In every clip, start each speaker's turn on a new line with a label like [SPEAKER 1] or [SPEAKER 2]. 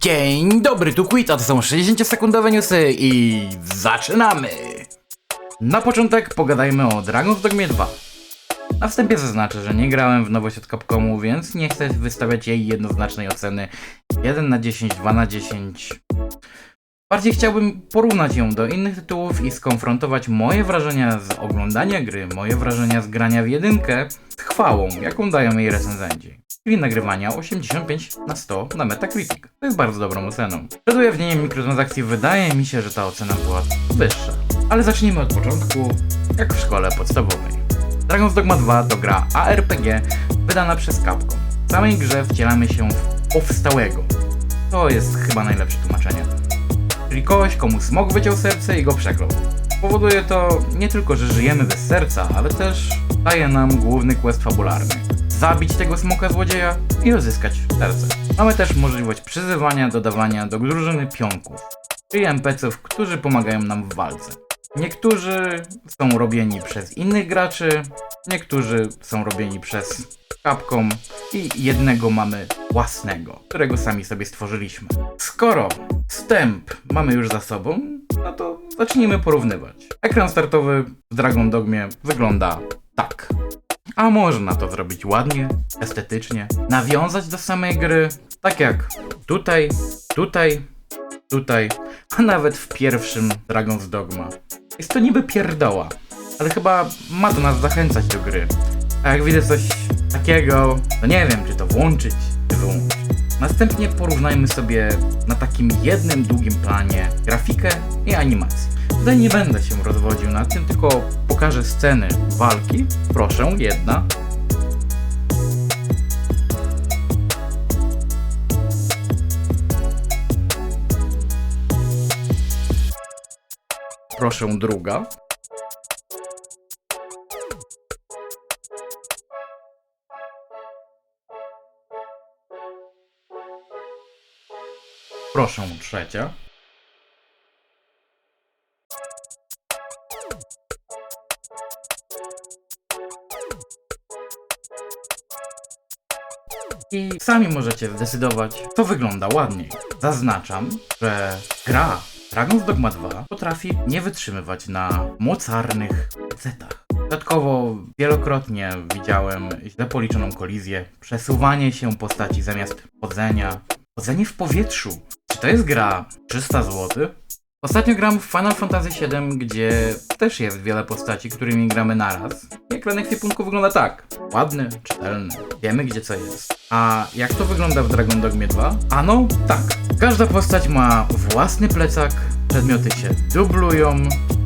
[SPEAKER 1] Dzień dobry, tu Quit, a to są 60-sekundowe newsy i zaczynamy! Na początek pogadajmy o Dragon's Dogmie 2. Na wstępie zaznaczę, że nie grałem w nowość od Capcomu, więc nie chcę wystawiać jej jednoznacznej oceny 1 na 10, 2 na 10. Bardziej chciałbym porównać ją do innych tytułów i skonfrontować moje wrażenia z oglądania gry, moje wrażenia z grania w jedynkę z chwałą, jaką dają jej recenzenci. Czyli nagrywania 85 na 100 na Metacritic. To jest bardzo dobrą oceną. Przed ujawnieniem mikrotransakcji wydaje mi się, że ta ocena była wyższa. Ale zacznijmy od początku, jak w szkole podstawowej. Dragon's Dogma 2 to gra ARPG wydana przez Capcom. W samej grze wcielamy się w powstałego. To jest chyba najlepsze tłumaczenie. Czyli kogoś, komu smog wyciął serce i go przeklął. Powoduje to nie tylko, że żyjemy bez serca, ale też daje nam główny quest fabularny. Zabić tego smoka złodzieja i odzyskać serce. Mamy też możliwość przyzywania, dodawania do drużyny pionków, czyli NPC-ów, którzy pomagają nam w walce. Niektórzy są robieni przez innych graczy, niektórzy są robieni przez Capcom i jednego mamy własnego, którego sami sobie stworzyliśmy. Skoro wstęp mamy już za sobą, no to zacznijmy porównywać. Ekran startowy w Dragon Dogmie wygląda tak. A można to zrobić ładnie, estetycznie, nawiązać do samej gry, tak jak tutaj, tutaj, tutaj, a nawet w pierwszym Dragon's Dogma. Jest to niby pierdoła, ale chyba ma to nas zachęcać do gry. A jak widzę coś takiego, to nie wiem, czy to włączyć, czy wyłączyć. Następnie porównajmy sobie na takim jednym długim planie grafikę i animację. Tutaj nie będę się rozwodził nad tym, tylko pokażę sceny walki. Proszę, jedna. Proszę, druga. Proszę, trzecia. I sami możecie zdecydować, co wygląda ładniej. Zaznaczam, że gra Dragon's Dogma 2 potrafi nie wytrzymywać na mocarnych zetach. Dodatkowo wielokrotnie widziałem źle policzoną kolizję, przesuwanie się postaci zamiast chodzenia, chodzenie w powietrzu. Czy to jest gra 300 zł? Ostatnio gram w Final Fantasy VII, gdzie też jest wiele postaci, którymi gramy naraz. I ekran ekwipunku wygląda tak. Ładny, czytelny, wiemy gdzie co jest. A jak to wygląda w Dragon Dogmie 2? Ano, tak. Każda postać ma własny plecak, przedmioty się dublują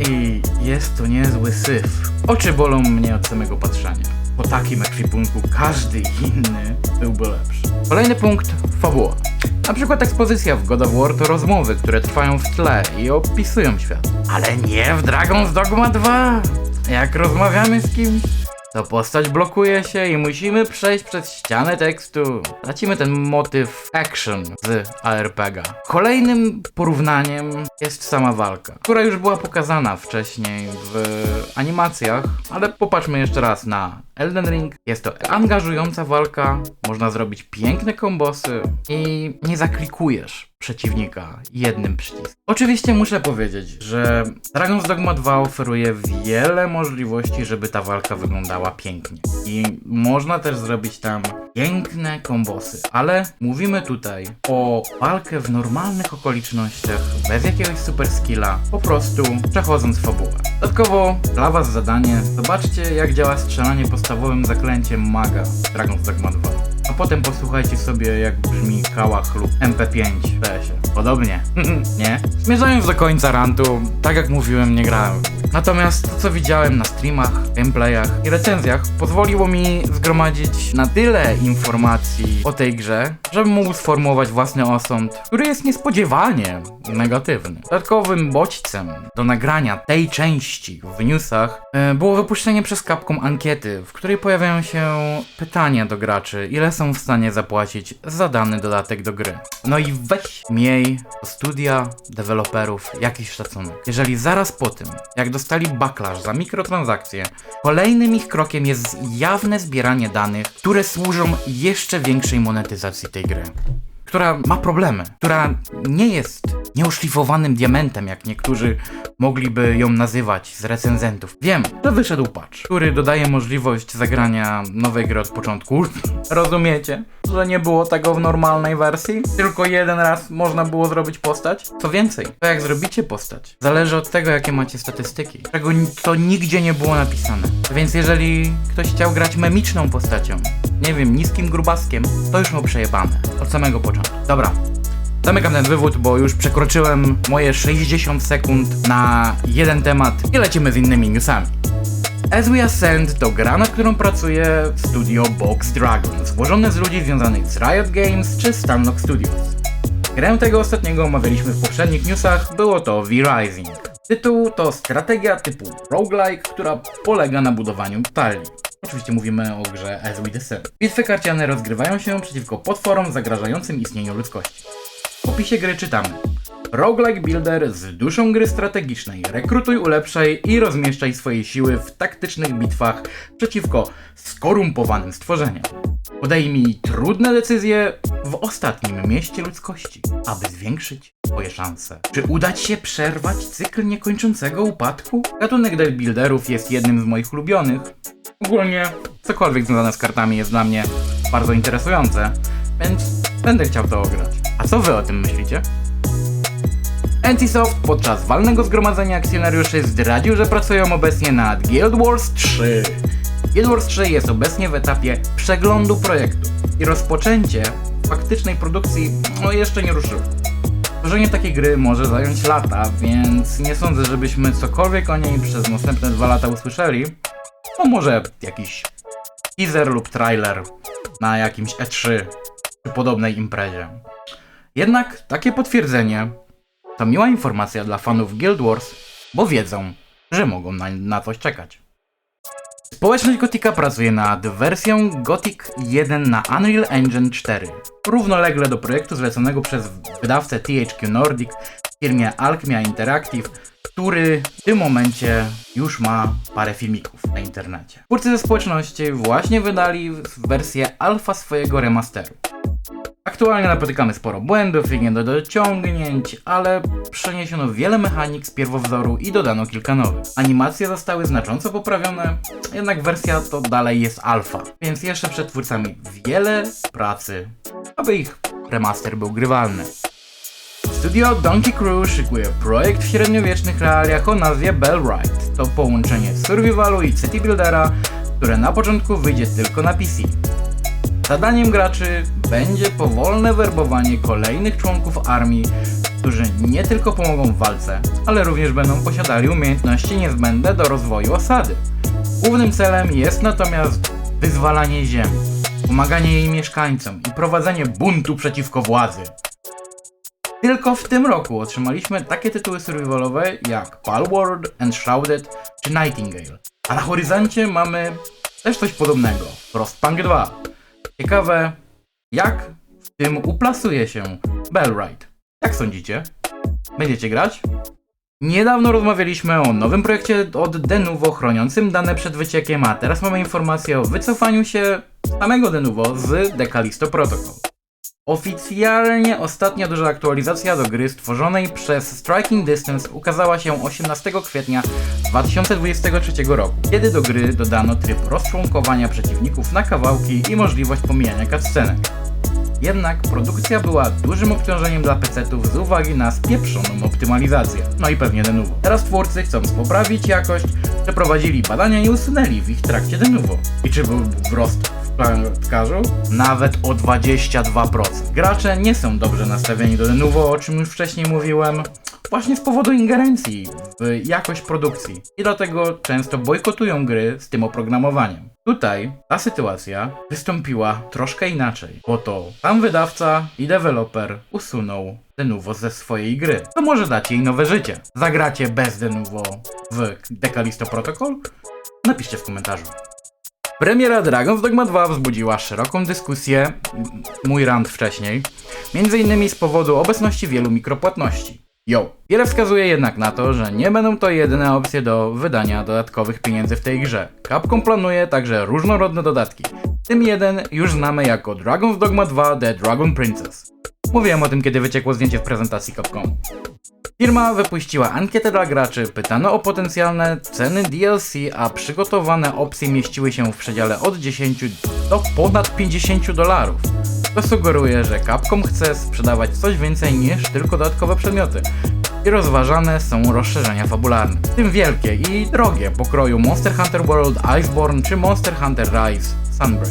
[SPEAKER 1] i jest to niezły syf. Oczy bolą mnie od samego patrzenia. Po takim ekwipunku każdy inny byłby lepszy. Kolejny punkt, fabuła. Na przykład ekspozycja w God of War to rozmowy, które trwają w tle i opisują świat. Ale nie w Dragon's Dogma 2! Jak rozmawiamy z kimś, to postać blokuje się i musimy przejść przez ścianę tekstu. Tracimy ten motyw action z ARPGa. Kolejnym porównaniem jest sama walka, która już była pokazana wcześniej w animacjach, ale popatrzmy jeszcze raz na Elden Ring. Jest to angażująca walka, można zrobić piękne kombosy i nie zaklikujesz przeciwnika jednym przyciskiem. Oczywiście muszę powiedzieć, że Dragon's Dogma 2 oferuje wiele możliwości, żeby ta walka wyglądała pięknie. I można też zrobić tam piękne kombosy, ale mówimy tutaj o walkę w normalnych okolicznościach, bez jakiegoś super skilla, po prostu przechodząc fabułę. Dodatkowo dla was zadanie, zobaczcie jak działa strzelanie podstawowym zaklęciem maga Dragon's Dogma 2. A potem posłuchajcie sobie, jak brzmi kałach lub MP5 w. Podobnie, nie? Zmierzając do końca rantu, tak jak mówiłem, nie grałem. Natomiast to, co widziałem na streamach, gameplayach i recenzjach, pozwoliło mi zgromadzić na tyle informacji o tej grze, żebym mógł sformułować własny osąd, który jest niespodziewanie negatywny. Dodatkowym bodźcem do nagrania tej części w newsach e, było wypuszczenie przez Capcom ankiety, w której pojawiają się pytania do graczy, ile są w stanie zapłacić za dany dodatek do gry. No i weź miej studia deweloperów jakiś szacunek. Jeżeli zaraz po tym, jak dostali backlash za mikrotransakcje, kolejnym ich krokiem jest jawne zbieranie danych, które służą jeszcze większej monetyzacji tej gry która ma problemy, która nie jest nieuszlifowanym diamentem, jak niektórzy mogliby ją nazywać z recenzentów. Wiem, że wyszedł patch, który dodaje możliwość zagrania nowej gry od początku. Rozumiecie, że nie było tego w normalnej wersji? Tylko jeden raz można było zrobić postać? Co więcej, to jak zrobicie postać, zależy od tego, jakie macie statystyki, czego to nigdzie nie było napisane. Więc jeżeli ktoś chciał grać memiczną postacią, nie wiem, niskim grubaskiem, to już miał przejebane. Od samego początku. Dobra. Zamykam ten wywód, bo już przekroczyłem moje 60 sekund na jeden temat i lecimy z innymi newsami. As We Ascend to gra, nad którą pracuje studio Box Dragon, złożone z ludzi związanych z Riot Games czy Stunlock Studios. Grę tego ostatniego omawialiśmy w poprzednich newsach, było to V-Rising. Tytuł to strategia typu roguelike, która polega na budowaniu talii. Oczywiście mówimy o grze As We Descend. Bitwy karciane rozgrywają się przeciwko potworom zagrażającym istnieniu ludzkości. W opisie gry czytamy Roguelike Builder z duszą gry strategicznej. Rekrutuj, ulepszaj i rozmieszczaj swoje siły w taktycznych bitwach przeciwko skorumpowanym stworzeniom. Podejmij trudne decyzje w ostatnim mieście ludzkości, aby zwiększyć swoje szanse. Czy uda się przerwać cykl niekończącego upadku? Gatunek deck builderów jest jednym z moich ulubionych. Ogólnie cokolwiek związane z kartami jest dla mnie bardzo interesujące, więc będę chciał to ograć. A co Wy o tym myślicie? NCSoft podczas walnego zgromadzenia akcjonariuszy zdradził, że pracują obecnie nad Guild Wars 3. Guild Wars 3 jest obecnie w etapie przeglądu projektu i rozpoczęcie faktycznej produkcji no, jeszcze nie ruszyło. Tworzenie takiej gry może zająć lata, więc nie sądzę, żebyśmy cokolwiek o niej przez następne dwa lata usłyszeli. No może jakiś teaser lub trailer na jakimś E3 czy podobnej imprezie. Jednak takie potwierdzenie to miła informacja dla fanów Guild Wars, bo wiedzą, że mogą na, na coś czekać. Społeczność Gotika pracuje nad wersją Gothic 1 na Unreal Engine 4, równolegle do projektu zleconego przez wydawcę THQ Nordic w firmie Alchemia Interactive, który w tym momencie już ma parę filmików na internecie. Twórcy ze społeczności właśnie wydali wersję alfa swojego remasteru. Aktualnie napotykamy sporo błędów i niedociągnięć, ale przeniesiono wiele mechanik z pierwowzoru i dodano kilka nowych. Animacje zostały znacząco poprawione, jednak wersja to dalej jest alfa, więc jeszcze przed twórcami wiele pracy, aby ich remaster był grywalny. Studio Donkey Crew szykuje projekt w średniowiecznych realiach o nazwie Bellwright. To połączenie survivalu i city buildera, które na początku wyjdzie tylko na PC. Zadaniem graczy będzie powolne werbowanie kolejnych członków armii, którzy nie tylko pomogą w walce, ale również będą posiadali umiejętności niezbędne do rozwoju osady. Głównym celem jest natomiast wyzwalanie ziemi, pomaganie jej mieszkańcom i prowadzenie buntu przeciwko władzy. Tylko w tym roku otrzymaliśmy takie tytuły survivalowe jak Palworld, Enshrouded czy Nightingale. A na horyzoncie mamy też coś podobnego, Frostpunk 2. Ciekawe, jak w tym uplasuje się Bellwright. Jak sądzicie? Będziecie grać? Niedawno rozmawialiśmy o nowym projekcie od Denuvo chroniącym dane przed wyciekiem, a teraz mamy informację o wycofaniu się samego Denuvo z Decalisto Protocol. Oficjalnie ostatnia duża aktualizacja do gry stworzonej przez Striking Distance ukazała się 18 kwietnia 2023 roku, kiedy do gry dodano tryb rozczłonkowania przeciwników na kawałki i możliwość pomijania cutscenek. Jednak produkcja była dużym obciążeniem dla PC-ów z uwagi na spieprzoną optymalizację. No i pewnie Denuvo. Teraz twórcy chcąc poprawić jakość, przeprowadzili badania i usunęli w ich trakcie Denuvo. I czy był wzrost Nawet o 22%. Gracze nie są dobrze nastawieni do Denuvo, o czym już wcześniej mówiłem, właśnie z powodu ingerencji w jakość produkcji. I dlatego często bojkotują gry z tym oprogramowaniem. Tutaj ta sytuacja wystąpiła troszkę inaczej, bo to sam wydawca i deweloper usunął Denuvo ze swojej gry. To może dać jej nowe życie. Zagracie bez Denuvo w Decalisto Protocol? Napiszcie w komentarzu. Premiera Dragon's Dogma 2 wzbudziła szeroką dyskusję, mój rant wcześniej, między innymi z powodu obecności wielu mikropłatności. Yo. Wiele wskazuje jednak na to, że nie będą to jedyne opcje do wydania dodatkowych pieniędzy w tej grze. Capcom planuje także różnorodne dodatki. Tym jeden już znamy jako Dragon's Dogma 2 The Dragon Princess. Mówiłem o tym, kiedy wyciekło zdjęcie w prezentacji Capcomu. Firma wypuściła ankietę dla graczy, pytano o potencjalne ceny DLC, a przygotowane opcje mieściły się w przedziale od 10 do ponad 50 dolarów. To sugeruje, że Capcom chce sprzedawać coś więcej niż tylko dodatkowe przedmioty. I rozważane są rozszerzenia fabularne, w tym wielkie i drogie pokroju Monster Hunter World Iceborne czy Monster Hunter Rise Sunbreak.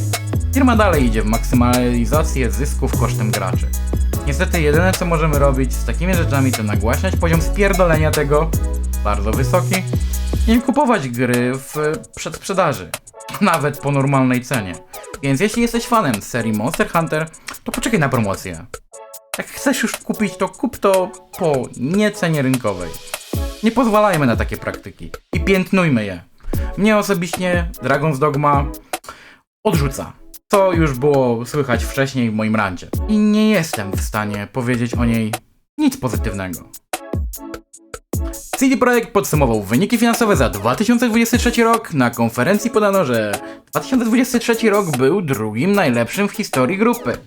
[SPEAKER 1] Firma dalej idzie w maksymalizację zysków kosztem graczy. Niestety jedyne co możemy robić z takimi rzeczami to nagłaśniać poziom spierdolenia tego, bardzo wysoki, i kupować gry w przedsprzedaży, nawet po normalnej cenie. Więc jeśli jesteś fanem serii Monster Hunter, to poczekaj na promocję. Jak chcesz już kupić, to kup to po niecenie rynkowej. Nie pozwalajmy na takie praktyki i piętnujmy je. Mnie osobiście Dragon's Dogma odrzuca. Co już było słychać wcześniej w moim rancie. I nie jestem w stanie powiedzieć o niej nic pozytywnego. CD Projekt podsumował wyniki finansowe za 2023 rok. Na konferencji podano, że 2023 rok był drugim najlepszym w historii grupy.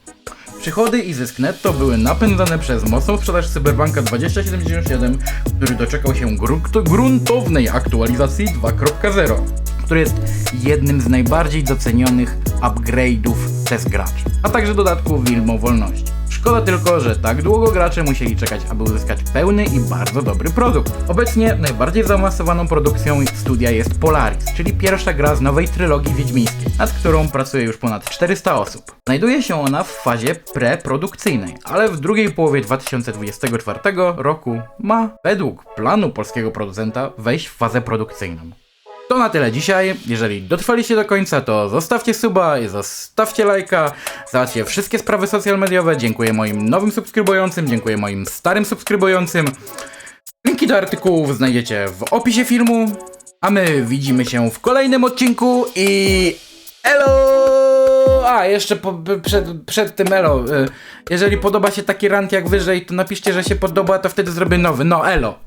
[SPEAKER 1] Przychody i zysk netto były napędzane przez mocną sprzedaż Cyberbanka 2077, który doczekał się gruntownej aktualizacji 2.0, który jest jednym z najbardziej docenionych upgrade'ów przez graczy, a także dodatku Wilmo Wolności. Szkoda tylko, że tak długo gracze musieli czekać, aby uzyskać pełny i bardzo dobry produkt. Obecnie najbardziej zaawansowaną produkcją studia jest Polaris, czyli pierwsza gra z nowej trylogii wiedźmińskiej, nad którą pracuje już ponad 400 osób. Znajduje się ona w fazie preprodukcyjnej, ale w drugiej połowie 2024 roku ma, według planu polskiego producenta, wejść w fazę produkcyjną. To na tyle dzisiaj. Jeżeli dotrwaliście do końca, to zostawcie suba, i zostawcie lajka, załatwcie wszystkie sprawy social mediowe. Dziękuję moim nowym subskrybującym, dziękuję moim starym subskrybującym. Linki do artykułów znajdziecie w opisie filmu. A my widzimy się w kolejnym odcinku i elo! A, jeszcze po, przed, przed tym elo. y, Jeżeli podoba się taki rant jak wyżej, to napiszcie, że się podoba, to wtedy zrobię nowy. No, elo!